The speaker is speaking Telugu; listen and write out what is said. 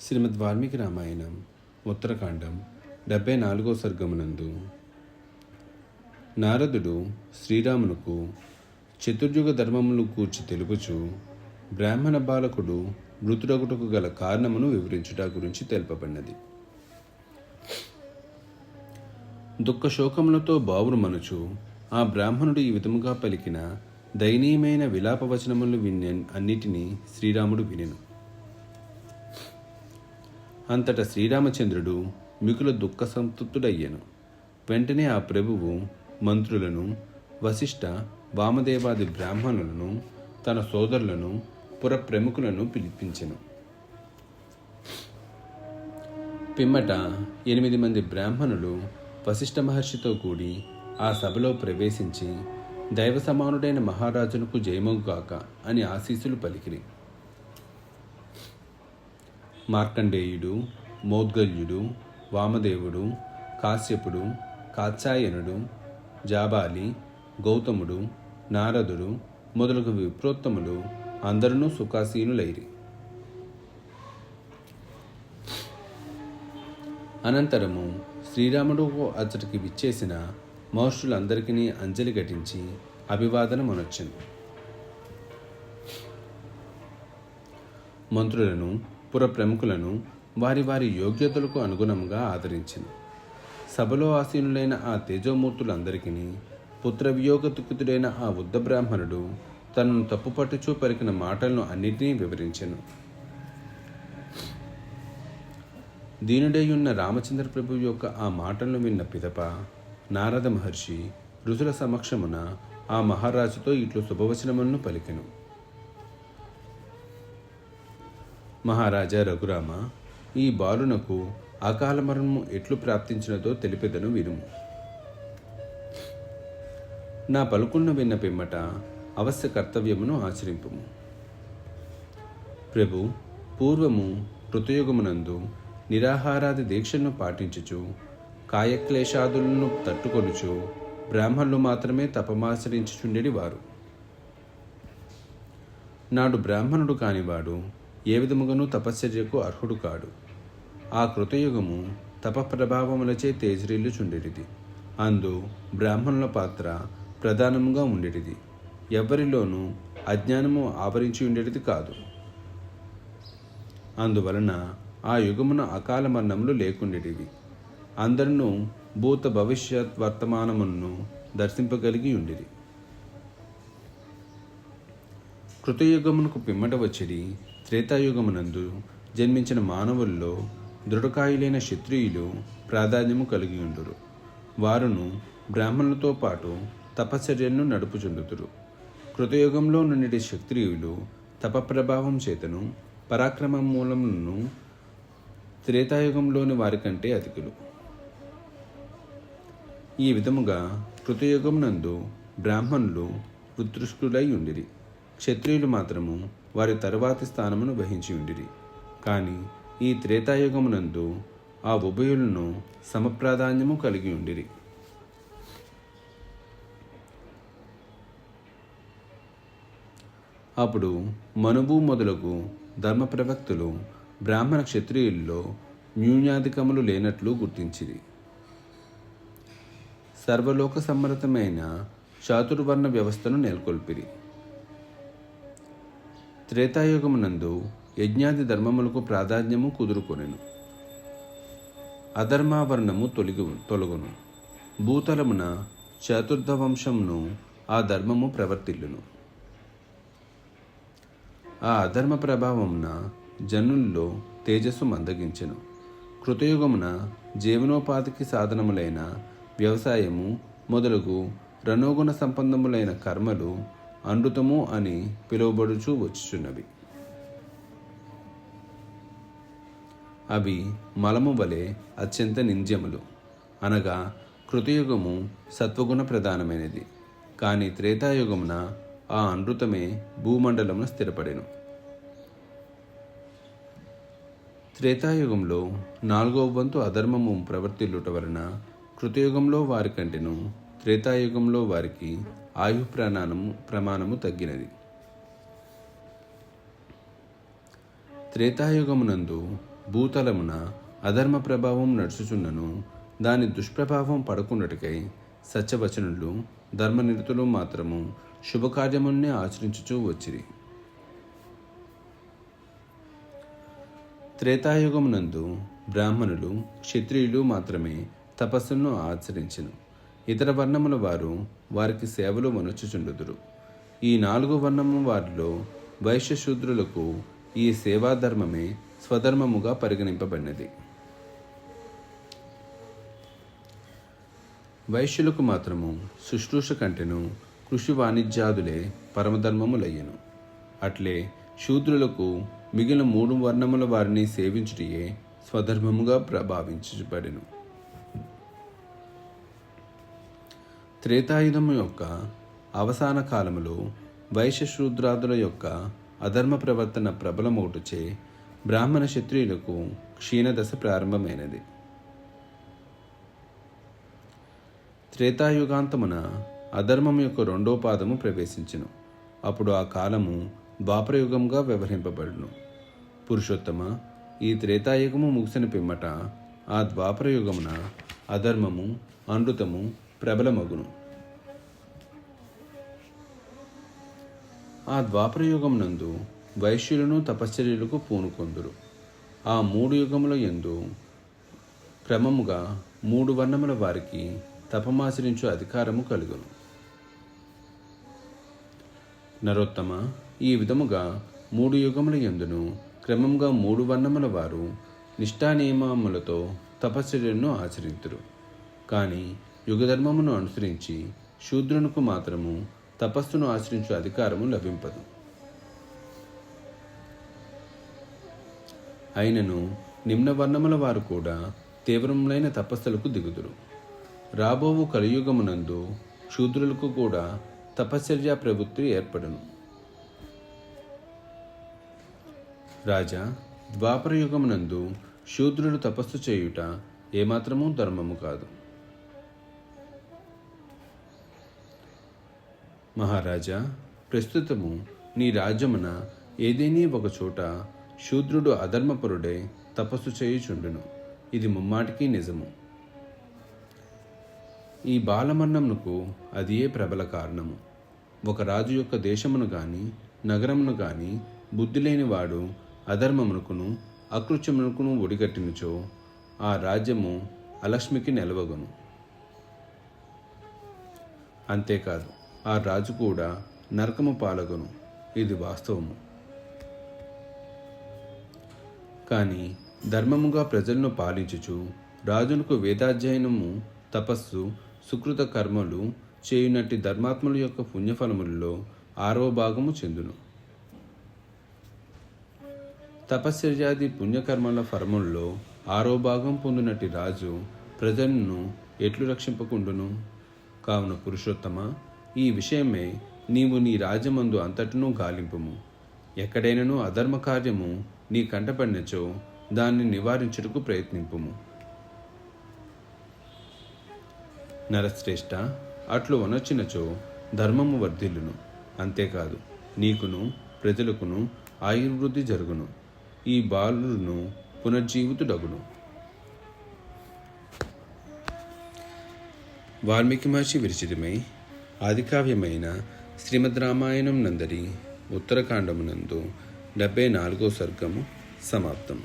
శ్రీమద్ వాల్మీకి రామాయణం ఉత్తరకాండం డెబ్బై నాలుగో సర్గమునందు. నారదుడు శ్రీరామునకు చతుర్యుగ ధర్మములు కూర్చి తెలుపుచు బ్రాహ్మణ బాలకుడు మృతుడగుటకు గల కారణమును వివరించుట గురించి తెలుపబడినది. దుఃఖ శోకములతో బావురు మనుచు ఆ బ్రాహ్మణుడు ఈ విధముగా పలికిన దయనీయమైన విలాప వచనములు విన్న అన్నిటినీ శ్రీరాముడు వినెను. అంతటా శ్రీరామచంద్రుడు మికుల దుఃఖ సంతృప్తుడయ్యాను. వెంటనే ఆ ప్రభువు మంత్రులను వశిష్ఠ వామదేవాది బ్రాహ్మణులను తన సోదరులను పుర ప్రముఖులను పిలిపించెను. పిమ్మట ఎనిమిది మంది బ్రాహ్మణులు వశిష్ఠ మహర్షితో కూడి ఆ సభలో ప్రవేశించి దైవ సమానుడైన మహారాజునకు జయమగుగాక అని ఆశీస్సులు పలికిరి. మార్కండేయుడు మౌద్గల్యుడు వామదేవుడు కాశ్యపుడు కాత్సాయనుడు జాబాలి గౌతముడు నారదుడు మొదలగు విప్రోత్తములు అందరూ సుఖాసీనులైరి. అనంతరము శ్రీరాముడు అతడికి విచ్చేసిన మహర్షులందరికీ అంజలి ఘటించి అభివాదనమునొచ్చెను మంత్రులను పుర ప్రముఖులను వారి వారి యోగ్యతలకు అనుగుణంగా ఆదరించింది సభలో ఆసీనులైన ఆ తేజోమూర్తులందరికీ పుత్రవియోగతుకుతుడైన ఆ వృద్ధ బ్రాహ్మణుడు తనను తప్పుపట్టుచూ పలికిన మాటలను అన్నిటినీ వివరించెను. దీనుడైయున్న రామచంద్ర ప్రభు యొక్క ఆ మాటలను విన్న పిదప నారద మహర్షి ఋషుల సమక్షమున ఆ మహారాజుతో ఇట్లు శుభవచనములను పలికెను. మహారాజా రఘురామ ఈ బాలునకు అకాల మరణము ఎట్లు ప్రాప్తించినదో తెలిపెదను వినుము నా పలుకున్న విన్న పిమ్మట అవశ్య కర్తవ్యమును ఆచరింపుము. ప్రభు పూర్వము కృతయుగమునందు నిరాహారాది దీక్షను పాటించుచు కాయక్లేశాదులను తట్టుకొనుచు బ్రాహ్మణులు మాత్రమే తపమాచరించుచుండెడి వారు. నాడు బ్రాహ్మణుడు కానివాడు ఏ విధముగానూ తపశ్చర్యకు అర్హుడు కాడు. ఆ కృతయుగము తపప్రభావములచే తేజరిల్లుచుండెడిది అందు బ్రాహ్మణుల పాత్ర ప్రధానముగా ఉండేటిది ఎవరిలోనూ అజ్ఞానము ఆవరించి ఉండేటిది కాదు. అందువలన ఆ యుగమున అకాల మరణములు లేకుండేటివి అందరినూ భూత భవిష్యత్ వర్తమానమును దర్శింపగలిగి ఉండిరి కృతయుగమునకు పిమ్మట వచ్చిడి త్రేతాయుగమునందు జన్మించిన మానవుల్లో దృఢకాయులైన క్షత్రియులు ప్రాధాన్యము కలిగి ఉండురు. వారును బ్రాహ్మణులతో పాటు తపశ్చర్యలను నడుపుచుండుతురు. కృతయుగంలో నుండి క్షత్రియులు తపప్రభావం చేతను పరాక్రమ మూలములను త్రేతాయుగంలోని వారికంటే అధికులు. ఈ విధముగా కృతయుగమునందు బ్రాహ్మణులు ఉత్కృష్టులై ఉండిరి. క్షత్రియులు మాత్రము వారి తరువాతి స్థానమును వహించి ఉండిరి. కానీ ఈ త్రేతాయుగమునందు ఆ ఉభయులను సమప్రాధాన్యము కలిగి ఉండిరి. అప్పుడు మనువు మొదలగు ధర్మ ప్రవక్తులు బ్రాహ్మణ క్షత్రియుల్లో న్యూన్యాధికములు లేనట్లు గుర్తించిరి. సర్వలోక సమ్మరతమైన చాతుర్వర్ణ వ్యవస్థను నెలకొల్పిరి. త్రేతాయుగమునందు యజ్ఞాది ధర్మములకు ప్రాధాన్యము కుదురుకొనెను. అధర్మావరణము తొలగి తొలగును. భూతలమున చతుర్థ వంశమును ఆ ధర్మము ప్రవర్తిల్లును. ఆ అధర్మ ప్రభావమున జనుల్లో తేజస్సు మందగించెను. కృతయుగమున జీవనోపాధికి సాధనములైన వ్యవసాయము మొదలగు రణోగుణ సంపన్నములైన కర్మలు అనృతము అని పిలువబడుచు వచ్చుచున్నవి. అవి మలము వలె అత్యంత నింద్యములు. అనగా కృతయుగము సత్వగుణ ప్రధానమైనది. కానీ త్రేతాయుగమున ఆ అనృతమే భూమండలమున స్థిరపడెను. త్రేతాయుగంలో నాలుగవ వంతు అధర్మము ప్రవర్తిల్లుట వలన కృతయుగంలో వారి కంటెను త్రేతాయుగంలో వారికి ఆయు ప్రమాణము ప్రమాణము తగ్గినది. త్రేతాయుగమునందు భూతలమున అధర్మ ప్రభావం నడుచుచున్నను దాని దుష్ప్రభావం పడకుండాటికై సత్యవచనులు ధర్మనిరతులు మాత్రము శుభకార్యమున్నే ఆచరించుచూ వచ్చిరి. త్రేతాయుగమునందు బ్రాహ్మణులు క్షత్రియులు మాత్రమే తపస్సును ఆచరించను. ఇతర వర్ణముల వారు వారికి సేవలు మనుచుచుండుదురు. ఈ నాలుగు వర్ణము వారిలో వైశ్యశూద్రులకు ఈ సేవాధర్మమే స్వధర్మముగా పరిగణింపబడినది. వైశ్యులకు మాత్రము శుశ్రూష కంటెను కృషి వాణిజ్యాదులే పరమధర్మములయ్యను. అట్లే శూద్రులకు మిగిలిన మూడు వర్ణముల వారిని సేవించుటయే స్వధర్మముగా ప్రభావించబడెను. త్రేతాయుధము యొక్క అవసాన కాలములో వైశ్యశూద్రాదుల యొక్క అధర్మ ప్రవర్తన ప్రబలమోటుచే బ్రాహ్మణ క్షత్రియులకు క్షీణదశ ప్రారంభమైనది. త్రేతాయుగాంతమున అధర్మం యొక్క రెండో పాదము ప్రవేశించును. అప్పుడు ఆ కాలము ద్వాపరయుగంగా వ్యవహరింపబడును. పురుషోత్తమ ఈ త్రేతాయుగము ముగిసిన పిమ్మట ఆ ద్వాపరయుగమున అధర్మము అనృతము ప్రబలమగును. ఆ ద్వాపరయుగం నందు వైశ్యులను తపశ్చర్యలకు పూనుకొందురు. ఆ మూడు యుగముల యందు క్రమముగా మూడు వర్ణముల వారికి తపమాచరించు అధికారము కలుగును. నరోత్తమ ఈ విధముగా మూడు యుగముల యందును క్రమంగా మూడు వర్ణముల వారు నిష్ఠానియమములతో తపశ్చర్యను ఆచరింతురు. కానీ యుగధర్మమును అనుసరించి శూద్రునికి మాత్రము తపస్సును ఆశ్రయించు అధికారము లభింపదు. అయినను నిమ్న వర్ణముల వారు కూడా తీవ్రములైన తపస్సులకు దిగుదురు. రాబోవు కలియుగమునందు శూద్రులకు కూడా తపశ్చర్య ప్రవృత్తి ఏర్పడును. రాజా ద్వాపరయుగమునందు శూద్రులు తపస్సు చేయుట ఏమాత్రమూ ధర్మము కాదు. మహారాజా ప్రస్తుతము నీ రాజ్యమున ఏదేనీ ఒక చోట శూద్రుడు అధర్మపురుడే తపస్సు చేయుచుండును. ఇది ముమ్మాటికి నిజము. ఈ బాలమరణమునకు అదియే ప్రబల కారణము? ఒక రాజు యొక్క దేశమును గాని నగరమును గాని బుద్ధి లేనివాడు అధర్మమునకును అకృత్యమునకును ఒడిగట్టినచో ఆ రాజ్యము అలక్ష్మికి నిలవగును. అంతేకాదు ఆ రాజు కూడా నరకము పాలగను. ఇది వాస్తవము. కానీ ధర్మముగా ప్రజలను పాలించుచు రాజునకు వేదాధ్యయనము తపస్సు సుకృత కర్మలు చేయునట్టి ధర్మాత్ముల యొక్క పుణ్యఫలములలో ఆరవ భాగము చెందును. తపశ్చర్యాది పుణ్యకర్మల ఫలముల్లో ఆరో భాగం పొందినట్టి రాజు ప్రజలను ఎట్లు రక్షింపకుండును? కావున పురుషోత్తమ ఈ విషయమే నీవు నీ రాజ్యమందు అంతటను గాలింపుము. ఎక్కడైనను అధర్మ కార్యము నీ కంటపడినచో దాన్ని నివారించుటకు ప్రయత్నింపుము. నరశ్రేష్ట అట్లు వనొచ్చినచో ధర్మము వర్ధిల్లును. అంతేకాదు నీకును ప్రజలకును ఆయుర్వృద్ధి జరుగును. ఈ బాలును పునర్జీవితుడగును. వాల్మీకి మహర్షి విరచితమై ఆదికావ్యమైన శ్రీమద్ రామాయణం నందరి ఉత్తరకాండమునందు డెబ్బై నాలుగో సర్గము సమాప్తం.